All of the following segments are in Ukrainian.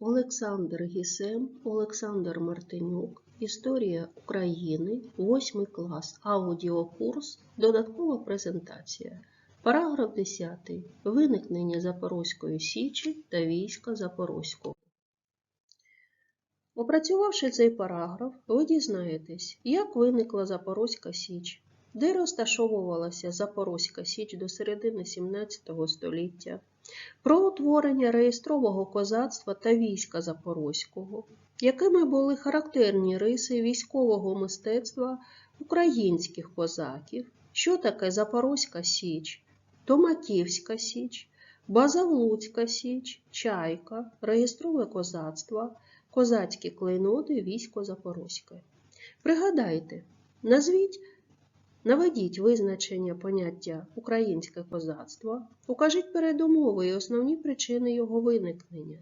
Олександр Гісем, Олександр Мартинюк. Історія України, 8 клас, аудіокурс, додаткова презентація. Параграф 10. Виникнення Запорозької Січі та війська Запорозького. Опрацювавши цей параграф, ви дізнаєтесь, як виникла Запорозька Січ, де розташовувалася Запорозька Січ до середини 17 століття, про утворення реєстрового козацтва та війська Запорозького, якими були характерні риси військового мистецтва українських козаків, що таке Запорозька Січ, Томаківська Січ, Базавлуцька Січ, Чайка, реєстрове козацтво, козацькі клейноти, військо Запорозьке. Пригадайте, назвіть Наведіть визначення поняття українське козацтво, укажіть передумови і основні причини його виникнення,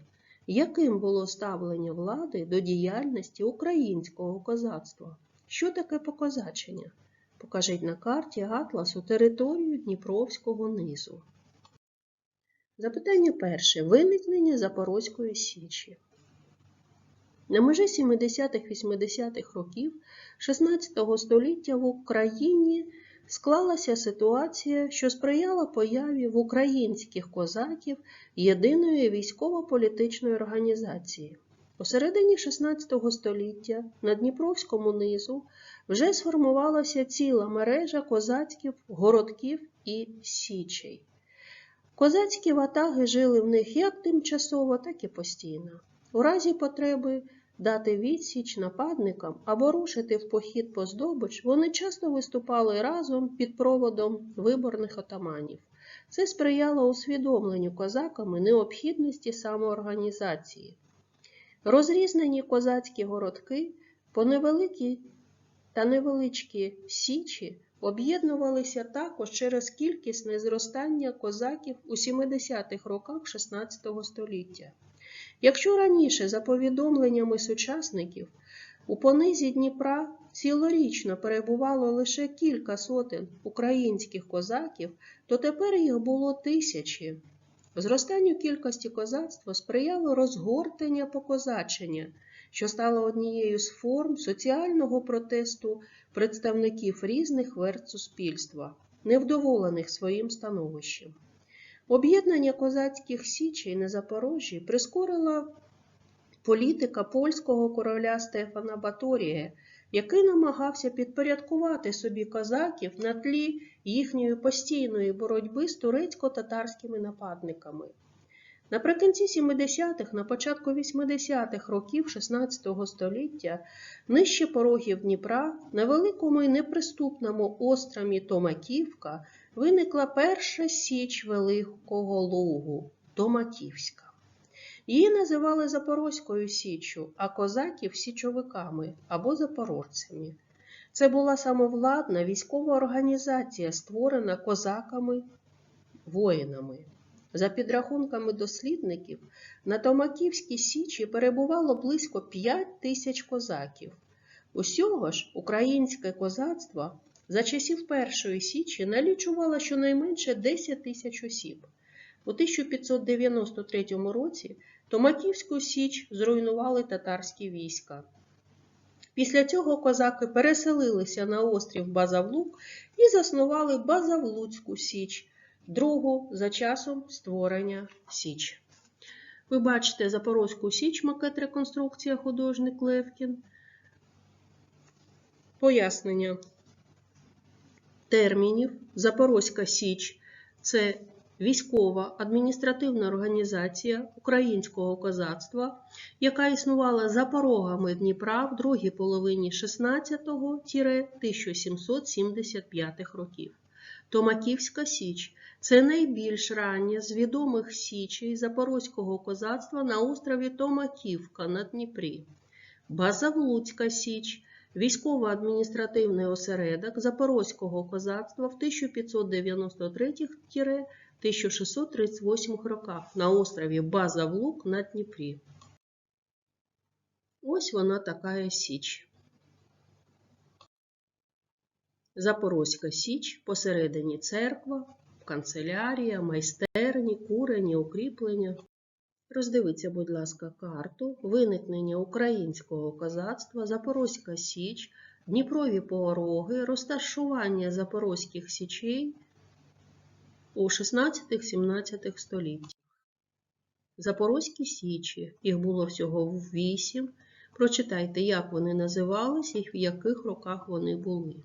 яким було ставлення влади до діяльності українського козацтва, що таке покозачення? Покажіть на карті атласу територію Дніпровського низу. Запитання перше. Виникнення Запорозької Січі. На межі 70-80-х років XVI століття в Україні склалася ситуація, що сприяла появі в українських козаків єдиної військово-політичної організації. У середині XVI століття на Дніпровському низу вже сформувалася ціла мережа козацьких городків і січей. Козацькі ватаги жили в них як тимчасово, так і постійно. У разі потреби дати відсіч нападникам або рушити в похід по здобич, вони часто виступали разом під проводом виборних отаманів. Це сприяло усвідомленню козаками необхідності самоорганізації. Розрізнені козацькі городки по невеликі та невеличкі січі об'єднувалися також через кількісне зростання козаків у 70-х роках XVI століття. Якщо раніше, за повідомленнями сучасників, у понизі Дніпра цілорічно перебувало лише кілька сотень українських козаків, то тепер їх було тисячі. Зростанню кількості козацтва сприяло розгортання покозачення, що стало однією з форм соціального протесту представників різних верст суспільства, невдоволених своїм становищем. Об'єднання козацьких січей на Запорожжі прискорила політика польського короля Стефана Баторія, який намагався підпорядкувати собі козаків на тлі їхньої постійної боротьби з турецько-татарськими нападниками. Наприкінці 70-х, на початку 80-х років XVI століття, нижче порогів Дніпра, на великому і неприступному острові Томаківка, виникла перша січ Великого Лугу Томаківська. Її називали Запорозькою Січчю, а козаків січовиками або запорожцями. Це була самовладна військова організація, створена козаками-воїнами. За підрахунками дослідників, на Томаківській Січі перебувало близько 5 тисяч козаків. Усього ж українське козацтво за часів Першої Січі налічувало щонайменше 10 тисяч осіб. У 1593 році Томаківську Січ зруйнували татарські війська. Після цього козаки переселилися на острів Базавлук і заснували Базавлуцьку Січ, другу за часом створення Січ. Ви бачите Запорозьку Січ, макет реконструкція художник Левкін. Пояснення термінів Запорозька Січ це військова адміністративна організація українського козацтва, яка існувала за порогами Дніпра в другій половині 16-1775 років. Томаківська Січ це найбільш рання з відомих січей Запорозького козацтва на острові Томаківка на Дніпрі. Базавлуцька Січ військово-адміністративний осередок Запорозького козацтва в 1593-1638 роках на острові Базавлук на Дніпрі. Ось вона така Січ. Запорозька Січ посередині церква, канцелярія, майстерні, курені, укріплення. Роздивіться, будь ласка, карту виникнення українського козацтва, Запорозька Січ, Дніпрові пороги, розташування запорозьких січей у 16-17 століттях. Запорозькі січі, їх було всього вісім. Прочитайте, як вони називалися і в яких роках вони були.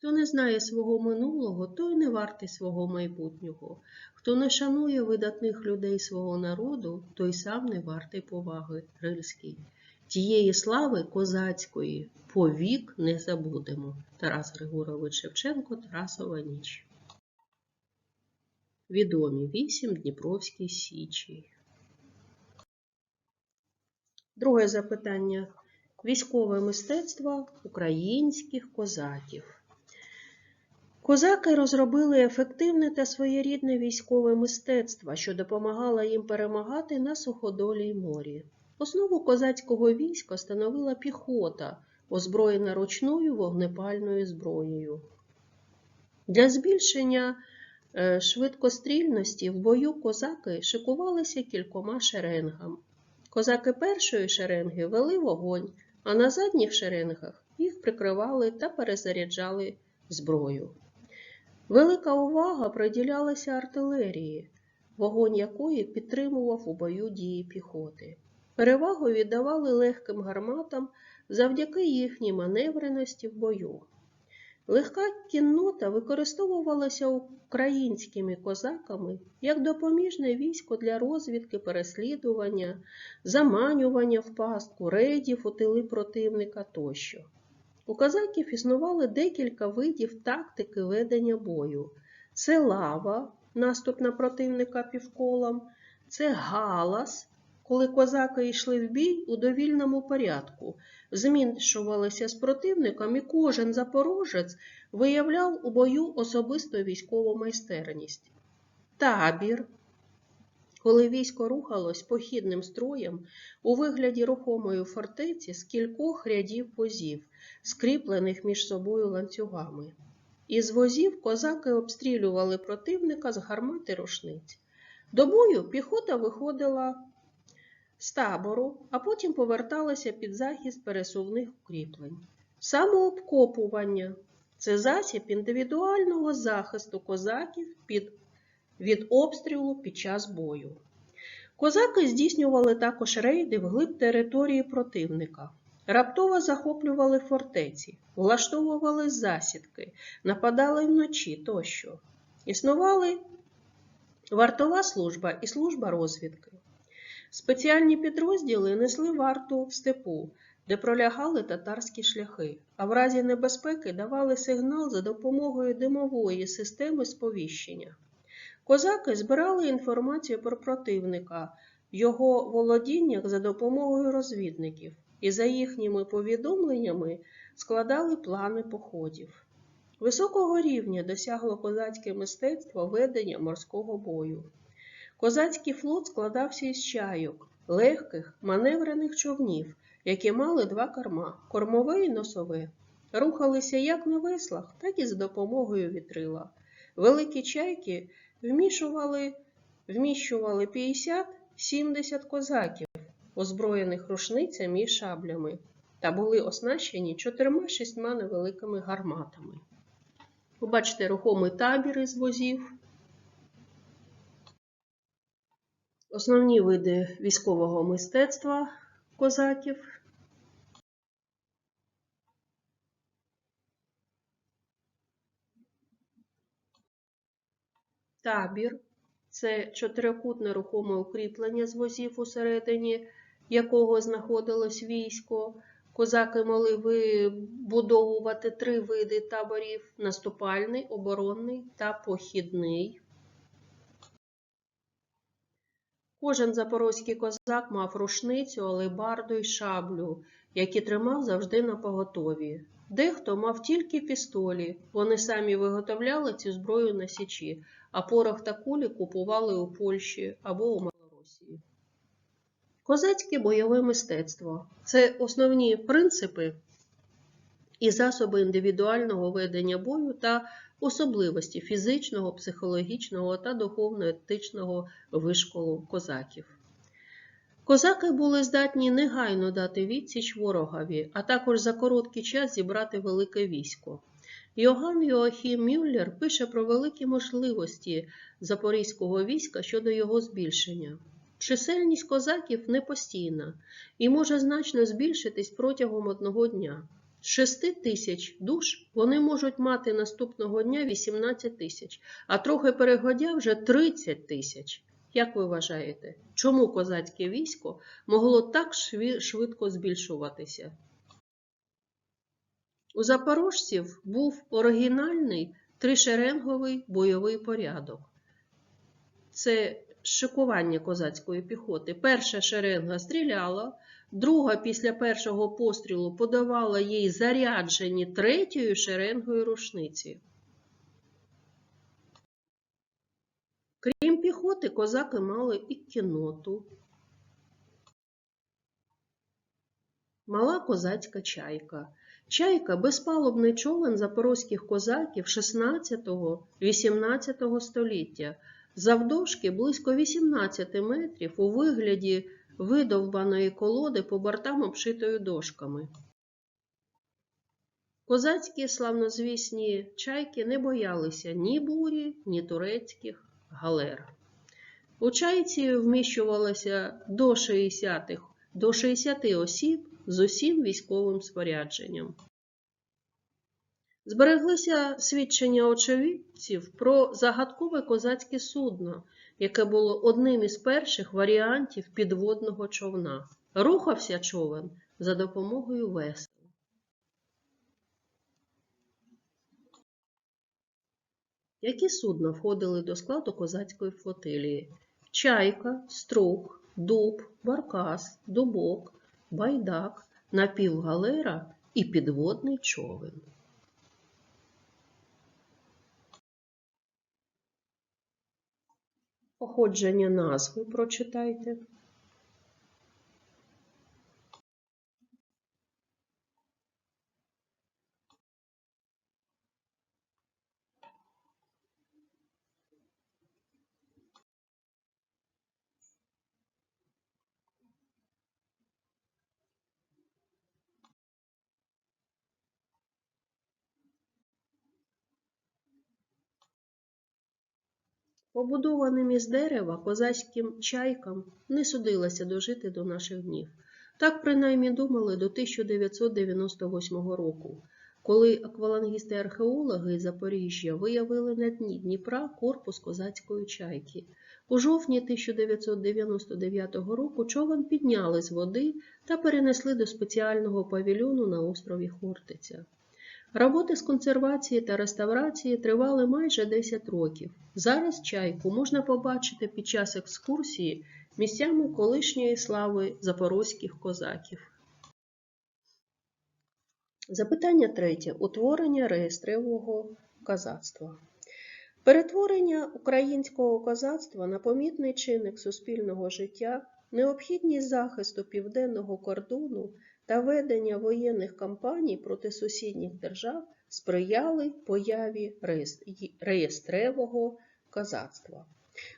Хто не знає свого минулого, той не вартий свого майбутнього. Хто не шанує видатних людей свого народу, той сам не вартий поваги Рильський. Тієї слави козацької повік не забудемо. Тарас Григорович Шевченко, Тарасова ніч. Відомі вісім Дніпровській Січі. Друге запитання. Військове мистецтво українських козаків. Козаки розробили ефективне та своєрідне військове мистецтво, що допомагало їм перемагати на суходолі й морі. Основу козацького війська становила піхота, озброєна ручною вогнепальною зброєю. Для збільшення е, швидкострільності в бою козаки шикувалися кількома шеренгам. Козаки першої шеренги вели вогонь, а на задніх шеренгах їх прикривали та перезаряджали зброю. Велика увага приділялася артилерії, вогонь якої підтримував у бою дії піхоти. Перевагу віддавали легким гарматам завдяки їхній маневреності в бою. Легка кіннота використовувалася українськими козаками як допоміжне військо для розвідки, переслідування, заманювання в пастку, рейдів у тили противника тощо. У козаків існували декілька видів тактики ведення бою. Це лава, наступ на противника півколом, це галас, коли козаки йшли в бій у довільному порядку, змішувалися з противником, і кожен запорожець виявляв у бою особисту військову майстерність. Табір, коли військо рухалось похідним строєм у вигляді рухомої фортеці з кількох рядів возів, скріплених між собою ланцюгами. Із возів козаки обстрілювали противника з гармати рушниць. До бою піхота виходила з табору, а потім поверталася під захист пересувних укріплень. Самообкопування це засіб індивідуального захисту козаків під, від обстрілу під час бою. Козаки здійснювали також рейди вглиб території противника, раптово захоплювали фортеці, влаштовували засідки, нападали вночі тощо. Існували вартова служба і служба розвідки. Спеціальні підрозділи несли варту в степу, де пролягали татарські шляхи, а в разі небезпеки давали сигнал за допомогою димової системи сповіщення. Козаки збирали інформацію про противника його володіннях за допомогою розвідників і за їхніми повідомленнями складали плани походів. Високого рівня досягло козацьке мистецтво ведення морського бою. Козацький флот складався із чайок, легких, маневрених човнів, які мали два корма кормове і носове. Рухалися як на веслах, так і за допомогою вітрила. Великі чайки вмішували, вміщували 50-70 козаків, озброєних рушницями і шаблями, та були оснащені чотирма-шістьма невеликими гарматами. Ви бачите рухомий табір із возів. Основні види військового мистецтва козаків. Табір це чотирикутне рухоме укріплення з возів усередині якого знаходилось військо. Козаки могли вибудовувати три види таборів: наступальний, оборонний та похідний. Кожен запорозький козак мав рушницю, алебарду й шаблю, які тримав завжди на поготові. Дехто мав тільки пістолі, вони самі виготовляли цю зброю на січі, а порох та кулі купували у Польщі або у Малоросії. Козацьке бойове мистецтво це основні принципи і засоби індивідуального ведення бою та особливості фізичного, психологічного та духовно-етичного вишколу козаків. Козаки були здатні негайно дати відсіч ворогові, а також за короткий час зібрати велике військо. Йоган Йоахім Мюллер пише про великі можливості запорізького війська щодо його збільшення. Чисельність козаків непостійна і може значно збільшитись протягом одного дня. З 6 тисяч душ вони можуть мати наступного дня 18 тисяч, а трохи перегодя вже 30 тисяч. Як ви вважаєте, чому козацьке військо могло так швидко збільшуватися? У запорожців був оригінальний тришеренговий бойовий порядок. Це шикування козацької піхоти. Перша шеренга стріляла, друга після першого пострілу подавала їй заряджені третьою шеренгою рушниці. Піхоти, козаки мали і кіноту. Мала козацька чайка. Чайка безпалубний човен запорозьких козаків 16-18 століття, завдовжки близько 18 метрів у вигляді видовбаної колоди по бортам обшитою дошками. Козацькі славнозвісні чайки не боялися ні бурі, ні турецьких галер. У чайці вміщувалося до 60, до 60 осіб з усім військовим спорядженням. Збереглися свідчення очевидців про загадкове козацьке судно, яке було одним із перших варіантів підводного човна. Рухався човен за допомогою весел. Які судна входили до складу козацької флотилії? Чайка, струк, дуб, баркас, дубок, байдак, напівгалера і підводний човен. Походження назви прочитайте. Побудованим із дерева козацьким чайкам не судилося дожити до наших днів. Так принаймні думали до 1998 року, коли аквалангісти-археологи із Запоріжжя виявили на дні Дніпра корпус козацької чайки. У жовтні 1999 року човен підняли з води та перенесли до спеціального павільйону на острові Хортиця. Роботи з консервації та реставрації тривали майже 10 років. Зараз чайку можна побачити під час екскурсії місцями колишньої слави запорозьких козаків. Запитання третє. Утворення реєстрового козацтва. Перетворення українського козацтва на помітний чинник суспільного життя, необхідність захисту південного кордону та ведення воєнних кампаній проти сусідніх держав сприяли появі реєс- реєстревого козацтва.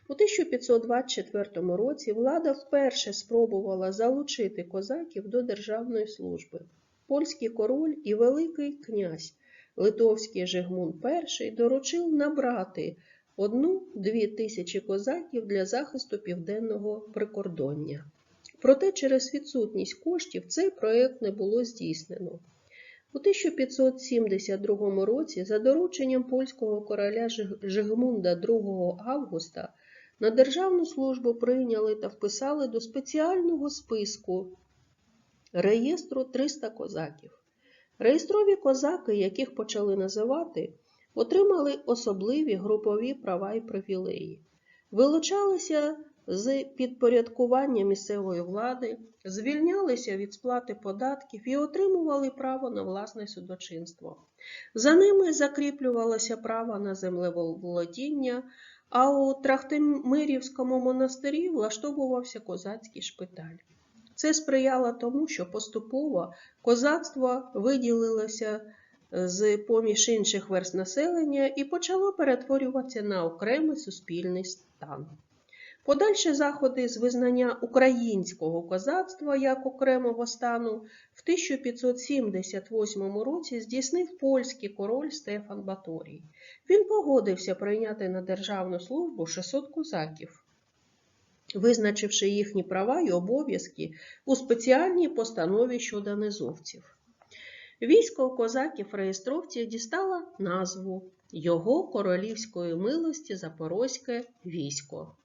У 1524 році влада вперше спробувала залучити козаків до державної служби. Польський король і Великий князь Литовський Жигмун І доручив набрати одну-дві тисячі козаків для захисту південного прикордоння. Проте через відсутність коштів цей проєкт не було здійснено. У 1572 році за дорученням польського короля Жигмунда II Августа на державну службу прийняли та вписали до спеціального списку реєстру 300 козаків. Реєстрові козаки, яких почали називати, отримали особливі групові права і привілеї. Вилучалися з підпорядкування місцевої влади, звільнялися від сплати податків і отримували право на власне судочинство. За ними закріплювалося право на землеволодіння, а у Трахтимирівському монастирі влаштовувався козацький шпиталь. Це сприяло тому, що поступово козацтво виділилося з поміж інших верст населення і почало перетворюватися на окремий суспільний стан. Подальші заходи з визнання українського козацтва як окремого стану в 1578 році здійснив польський король Стефан Баторій. Він погодився прийняти на державну службу 600 козаків, визначивши їхні права і обов'язки у спеціальній постанові щодо низовців. Військо козаків-реєстровців дістало назву Його королівської милості Запорозьке військо.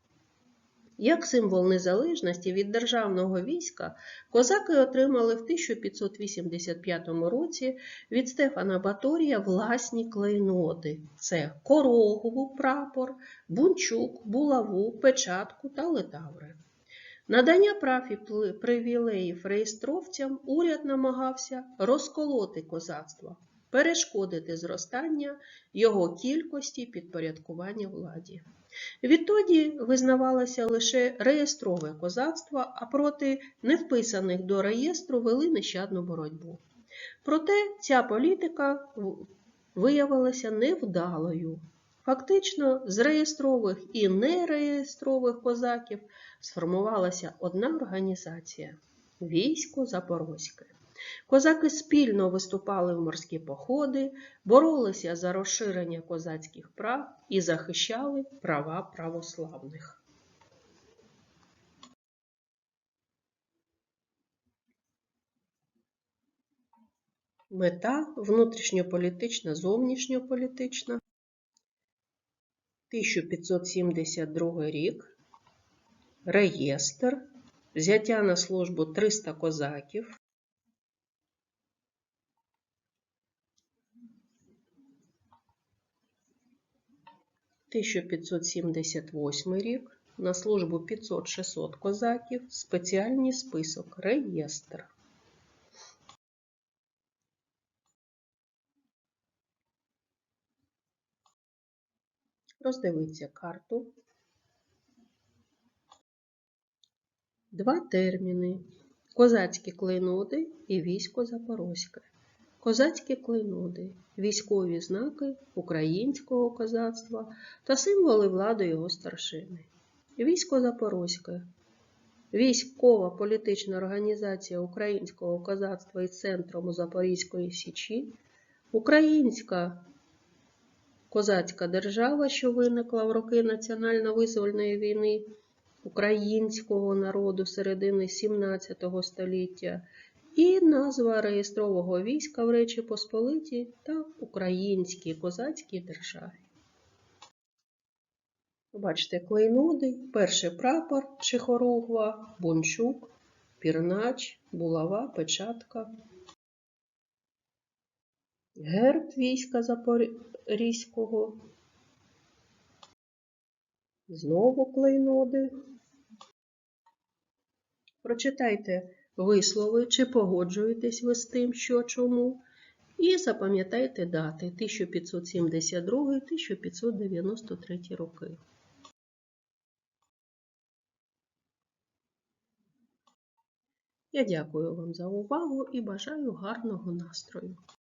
Як символ незалежності від державного війська, козаки отримали в 1585 році від Стефана Баторія власні клейноти: це корогу, прапор, бунчук, булаву, печатку та летаври. Надання прав і привілеїв реєстровцям уряд намагався розколоти козацтво, перешкодити зростання його кількості підпорядкування владі. Відтоді визнавалося лише реєстрове козацтво, а проти невписаних до реєстру вели нещадну боротьбу. Проте ця політика виявилася невдалою. Фактично, з реєстрових і нереєстрових козаків сформувалася одна організація військо Запорозьке. Козаки спільно виступали в морські походи, боролися за розширення козацьких прав і захищали права православних. Мета внутрішньополітична, зовнішньополітична. 1572 рік. Реєстр. Взяття на службу 300 козаків. 1578 рік. На службу 500-600 козаків. Спеціальний список. Реєстр. Роздивіться карту. Два терміни. Козацькі клейноди і військо Запорозьке. Козацькі клейноди – військові знаки українського козацтва та символи влади його старшини. Військо Запорозьке – військова політична організація українського козацтва із центром Запорізької Січі, українська козацька держава, що виникла в роки національно-визвольної війни українського народу середини 17 століття, і назва реєстрового війська в Речі Посполитій та Українській козацькій державі. Бачите, клейноди, перший прапор Чехорогва, Бунчук, Пірнач, Булава, Печатка. Герб війська Запорізького. Знову клейноди. Прочитайте вислови, чи погоджуєтесь ви з тим, що чому. І запам'ятайте дати 1572-1593 роки. Я дякую вам за увагу і бажаю гарного настрою.